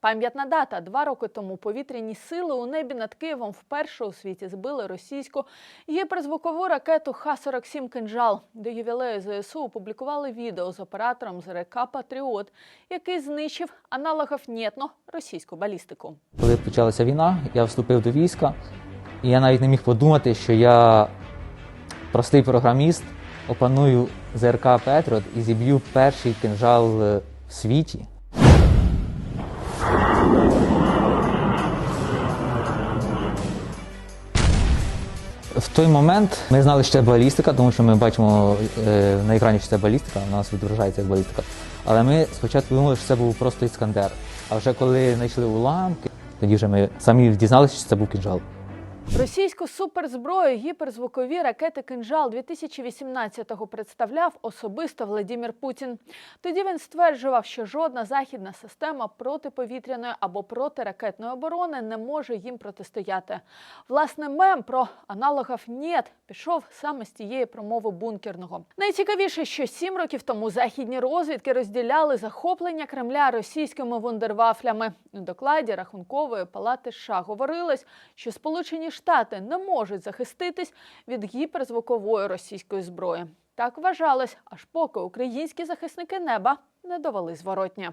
Пам'ятна дата два роки тому повітряні сили у небі над Києвом вперше у світі збили російську гіперзвукову ракету Х-47 «Кинжал». До ювілею ЗСУ опублікували відео з оператором ЗРК Патріот, який знищив аналогов нєтно російську балістику. Коли почалася війна, я вступив до війська, і я навіть не міг подумати, що я простий програміст, опаную ЗРК Петрот і зіб'ю перший кинжал в світі. В той момент ми знали, що це балістика, тому що ми бачимо е, на екрані, що це балістика, у нас відображається як балістика. Але ми спочатку думали, що це був просто іскандер. А вже коли знайшли уламки, тоді вже ми самі дізналися, що це був кінжал. Російську суперзброю гіперзвукові ракети «Кинжал» 2018-го представляв особисто Владимир Путін. Тоді він стверджував, що жодна західна система протиповітряної або протиракетної оборони не може їм протистояти. Власне, мем про аналогів «Нєт» пішов саме з тієї промови бункерного. Найцікавіше, що сім років тому західні розвідки розділяли захоплення Кремля російськими вундервафлями. У докладі Рахункової палати США говорилось, що Сполучені Штати не можуть захиститись від гіперзвукової російської зброї. Так вважалось, аж поки українські захисники неба не довели зворотня.